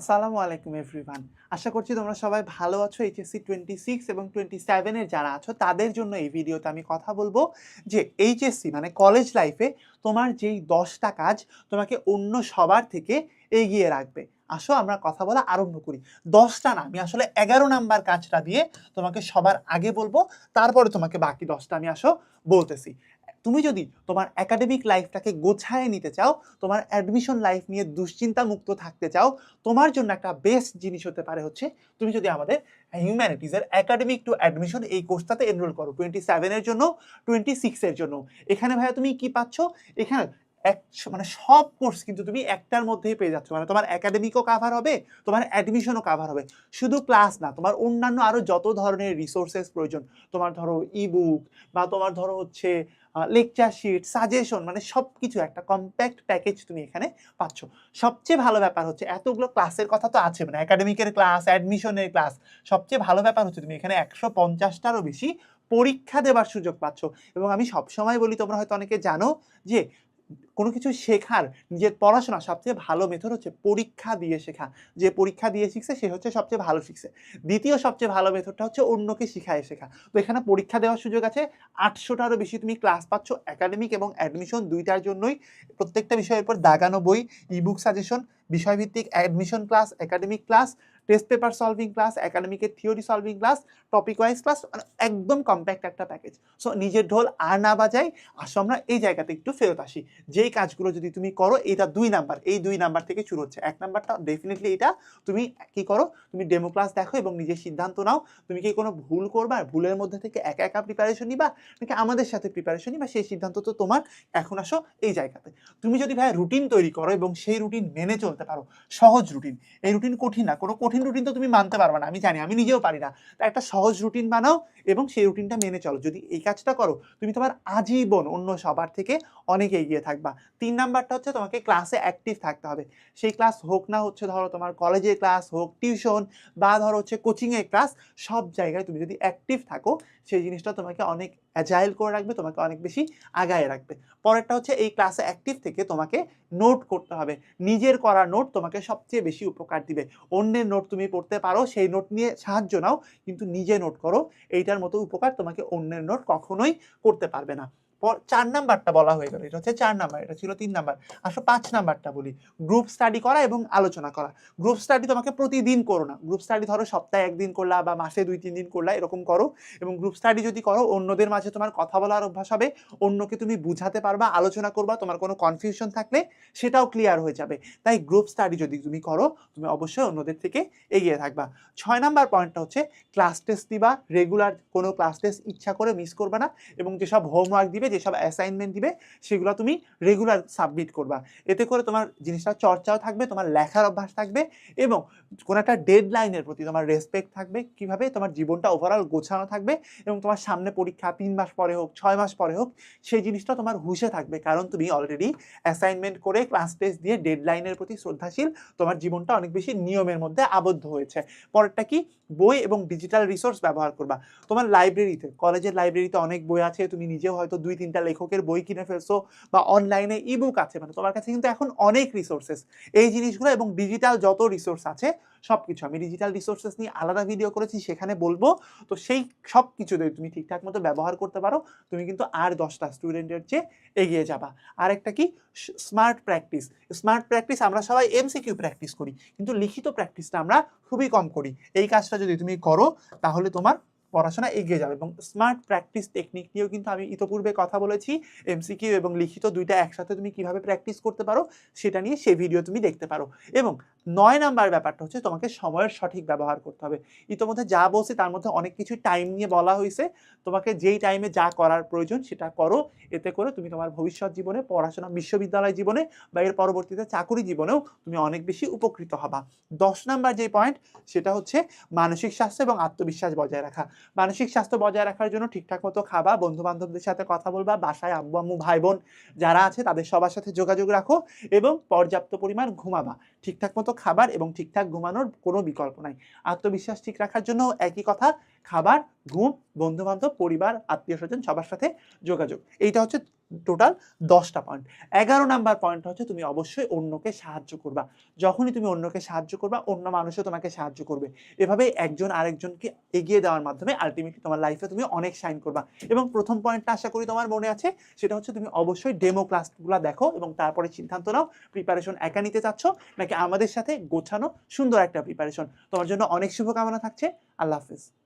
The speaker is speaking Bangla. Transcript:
আসসালামু আলাইকুম এভরিওয়ান আশা করছি তোমরা সবাই ভালো আছো এইচএসসি টোয়েন্টি সিক্স এবং টোয়েন্টি সেভেনের যারা আছো, তাদের জন্য এই ভিডিওতে আমি কথা বলব যে এইচএসসি মানে কলেজ লাইফে তোমার যেই দশটা কাজ তোমাকে অন্য সবার থেকে এগিয়ে রাখবে। আসো, আমরা কথা বলা আরম্ভ করি। দশটা না, আমি আসলে এগারো নাম্বার কাজটা দিয়ে তোমাকে সবার আগে বলব, তারপরে তোমাকে বাকি দশটা আমি আসো বলতেছি। তুমি যদি তোমার একাডেমিক লাইফটাকে গোছায় নিতে চাও, তোমার অ্যাডমিশন লাইফ নিয়ে দুশ্চিন্তা মুক্ত থাকতে চাও, তোমার জন্য একটা বেস্ট জিনিস হতে পারে হচ্ছে, তুমি যদি আমাদের হিউম্যানিটিজের একাডেমিক টু অ্যাডমিশন এই কোর্সটাতে এনরোল করো টোয়েন্টি সেভেনের জন্য টোয়েন্টি সিক্সের জন্য। এখানে ভাইয়া তুমি কি পাচ্ছ? এখানে এক মানে সব কোর্স কিন্তু তুমি একটার মধ্যেই পেয়ে যাচ্ছ। মানে তোমার একাডেমিকও কাভার হবে, তোমার অ্যাডমিশনও কাভার হবে। শুধু ক্লাস না, তোমার অন্যান্য আরও যত ধরনের রিসোর্সেস প্রয়োজন, তোমার ধরো ইবুক বা তোমার ধরো হচ্ছে লেকচার শিট সাজেশন মানে সব কিছু একটা কম্প্যাক্ট প্যাকেজ তুমি এখানে পাচ্ছ। সবচেয়ে ভালো ব্যাপার হচ্ছে এতগুলো ক্লাসের কথা তো আছে মানে একাডেমিকের ক্লাস অ্যাডমিশনের ক্লাস সবচেয়ে ভালো ব্যাপার হচ্ছে তুমি এখানে একশো পঞ্চাশটারও বেশি পরীক্ষা দেবার সুযোগ পাচ্ছ। এবং আমি সবসময় বলি, তোমরা হয়তো অনেকে জানো যে কোনো কিছু শেখার, নিজের পড়াশোনা সবচেয়ে ভালো মেথড হচ্ছে পরীক্ষা দিয়ে শেখা। যে পরীক্ষা দিয়ে শিখছে, সে হচ্ছে সবচেয়ে ভালো শিখছে। দ্বিতীয় সবচেয়ে ভালো মেথডটা হচ্ছে অন্যকে শিখায় শেখা। তো এখানে পরীক্ষা দেওয়ার সুযোগ আছে। আটশোটারও বেশি তুমি ক্লাস পাচ্ছ একাডেমিক এবং অ্যাডমিশন দুইটার জন্যই। প্রত্যেকটা বিষয়ের উপর দাগানো বই ইবুক সাজেশন বিষয়ভিত্তিক admission class academic class test paper solving class একাডেমিকের theory solving class topic wise class একদম কম্প্যাক্ট একটা প্যাকেজ সো নিজের ঢোল আর না বাজাই আসো আমরা এই জায়গাতে একটু ফেরত আসি। যেই কাজগুলো যদি তুমি করো, এটা দুই নাম্বার। এই দুই নাম্বার থেকে শুরু হচ্ছে। এক নাম্বারটা ডেফিনেটলি এটা তুমি কি করো, তুমি ডেমো ক্লাস দেখো এবং নিজের সিদ্ধান্ত নাও। তুমি কি কোনো ভুল করবা? ভুলের মধ্যে থেকে একা একা প্রিপারেশন নিবা? নাকি আমাদের সাথে প্রিপারেশন নিবা? সেই সিদ্ধান্ত তো তোমার। এখন আসো এই জায়গাতে। তুমি যদি ভাই রুটিন তৈরি করো এবং সেই রুটিন মেনে চলতে পারো, সহজ রুটিন এই রুটিন কঠিন না। কোনো কঠিন রুটিন তো তুমি মানতে পারবে না। আমি জানি, আমি নিজেও পারি না। তাই একটা সহজ রুটিন বানাও এবং সেই রুটিনটা মেনে চলো। যদি এই কাজটা করো, তুমি তোমার আজীবন অন্য সবার থেকে অনেক এগিয়ে থাকবা। তিন নাম্বারটা হচ্ছে তোমাকে ক্লাসে অ্যাক্টিভ থাকতে হবে। সেই ক্লাস হোক না হচ্ছে, ধরো তোমার কলেজের ক্লাস হোক টিউশন বা ধরো হচ্ছে কোচিংয়ের ক্লাস সব জায়গায় তুমি যদি অ্যাক্টিভ থাকো, সেই জিনিসটা তোমাকে অনেক অ্যাজাইল করে রাখবে, তোমাকে অনেক বেশি আগায় রাখবে। পরেরটা হচ্ছে এই ক্লাসে অ্যাক্টিভ থেকে তোমাকে নোট করতে হবে। নিজের করা নোট তোমাকে সবচেয়ে বেশি উপকার দিবে। অন্যের নোট তুমি পড়তে পারো, সেই নোট নিয়ে সাহায্য নাও, কিন্তু নিজে নোট করো, এইটার মতো উপকার তোমাকে অন্যের নোট কখনোই করতে পারবে না। চার নাম্বারটা বলা হয়ে গেল। এটা হচ্ছে চার নাম্বার, এটা ছিল তিন নাম্বার। আসো পাঁচ নাম্বারটা বলি। গ্রুপ স্টাডি করা এবং আলোচনা করা। গ্রুপ স্টাডি তোমাকে প্রতিদিন করো না। গ্রুপ স্টাডি ধরো সপ্তাহে একদিন করলা বা মাসে দুই, তিন দিন করলা, এরকম করো। এবং গ্রুপ স্টাডি যদি করো, অন্যদের মাঝে তোমার কথা বলার অভ্যাস হবে, অন্যকে তুমি বুঝাতে পারবা, আলোচনা করবা, তোমার কোনো কনফিউশন থাকলে সেটাও ক্লিয়ার হয়ে যাবে। তাই গ্রুপ স্টাডি যদি তুমি করো, তুমি অবশ্যই অন্যদের থেকে এগিয়ে থাকবা। ছয় নাম্বার পয়েন্টটা হচ্ছে ক্লাস টেস্ট দিবা। রেগুলার কোনো ক্লাস টেস্ট ইচ্ছা করে মিস করবা না এবং যেসব হোমওয়ার্ক দিবে যেসব অ্যাসাইনমেন্ট দিবে, সেগুলো তুমি রেগুলার সাবমিট করবা। এতে করে তোমার জিনিসটা চর্চাও থাকবে, তোমার লেখার অভ্যাস থাকবে এবং কোনো একটা ডেড লাইনের প্রতি তোমার রেসপেক্ট থাকবে, কীভাবে তোমার জীবনটা ওভারঅল গোছানো থাকবে এবং তোমার সামনে পরীক্ষা তিন মাস পরে হোক, ছয় মাস পরে হোক, সেই জিনিসটা তোমার হুশে থাকবে। কারণ তুমি অলরেডি অ্যাসাইনমেন্ট করে ক্লাস টেস্ট দিয়ে ডেড লাইনের প্রতি শ্রদ্ধাশীল, তোমার জীবনটা অনেক বেশি নিয়মের মধ্যে আবদ্ধ হয়েছে। পরেরটা কি? বই এবং ডিজিটাল রিসোর্স ব্যবহার করবা। তোমার লাইব্রেরিতে কলেজের লাইব্রেরিতে অনেক বই আছে, তুমি নিজেও হয়তো দুই তিনটা লেখকের বই কিনে ফেলছো বা অনলাইনে ইবুক আছে মানে তোমার কাছে কিন্তু এখন অনেক রিসোর্সেস এই জিনিসগুলো এবং ডিজিটাল যত রিসোর্স আছে সব কিছু আমি ডিজিটাল রিসোর্সেস নিয়ে আলাদা ভিডিও করেছি, সেখানে বলব। তো সেই সব কিছু যদি তুমি ঠিকঠাক মতো ব্যবহার করতে পারো, তুমি কিন্তু আর দশটা স্টুডেন্টের চেয়ে এগিয়ে যাবা। আর একটা কি স্মার্ট প্র্যাকটিস স্মার্ট প্র্যাকটিস আমরা সবাই এমসিকিউ প্র্যাকটিস করি, কিন্তু লিখিত প্র্যাকটিসটা আমরা খুবই কম করি। এই কাজটা যদি তুমি করো, তাহলে তোমার পড়াশোনা এগিয়ে যাবে এবং স্মার্ট প্র্যাকটিস টেকনিক নিয়েও কিন্তু আমি ইতোপূর্বে কথা বলেছি এমসিকিউ এবং লিখিত দুইটা একসাথে তুমি কীভাবে প্র্যাকটিস করতে পারো, সেটা নিয়ে সেই ভিডিও তুমি দেখতে পারো এবং নয় নাম্বার ব্যাপারটা হচ্ছে তোমাকে সময়ের সঠিক ব্যবহার করতে হবে। ইতোমধ্যে যা বলছি তার মধ্যে অনেক কিছু টাইম নিয়ে বলা হয়েছে। তোমাকে যেই টাইমে যা করার প্রয়োজন সেটা করো। এতে করে তুমি তোমার ভবিষ্যৎ জীবনে, পড়াশোনা, বিশ্ববিদ্যালয় জীবনে বা এর পরবর্তীতে চাকুরি জীবনেও তুমি অনেক বেশি উপকৃত হবা। দশ নাম্বার যে পয়েন্ট সেটা হচ্ছে মানসিক স্বাস্থ্য এবং আত্মবিশ্বাস বজায় রাখা। মানসিক স্বাস্থ্য বজায় রাখার জন্য ঠিকঠাক মতো খাবা বন্ধু বান্ধবদের সাথে কথা বলবা, বাসায় আব্বু, আম্মু ভাই বোন যারা আছে তাদের সবার সাথে যোগাযোগ রাখো এবং পর্যাপ্ত পরিমাণ ঘুমাবা। ঠিকঠাক মতো খাবার এবং ঠিকঠাক ঘুমানোর কোনো বিকল্প নাই। আত্মবিশ্বাস ঠিক রাখার জন্য একই কথা খাবার, ঘুম বন্ধু বান্ধব পরিবার, আত্মীয় স্বজন, সবার সাথে যোগাযোগ। এইটা হচ্ছে টোটাল দশটা পয়েন্ট এগারো নাম্বার পয়েন্ট হচ্ছে তুমি অবশ্যই অন্যকে সাহায্য করবা। যখনই তুমি অন্যকে সাহায্য করবা, অন্য মানুষও তোমাকে সাহায্য করবে। এভাবে একজন আরেকজনকে এগিয়ে দেওয়ার মাধ্যমে আলটিমেটলি তোমার লাইফে তুমি অনেক সাইন করবা। এবং প্রথম পয়েন্টটা আশা করি তোমার মনে আছে, সেটা হচ্ছে তুমি অবশ্যই ডেমো ক্লাসগুলো দেখো এবং তারপরে সিদ্ধান্ত নাও প্রিপারেশন একা নিতে চাচ্ছ নাকি আমাদের সাথে গোছানো সুন্দর একটা প্রিপারেশন তোমার জন্য অনেক শুভকামনা থাকছে। আল্লাহ হাফিজ।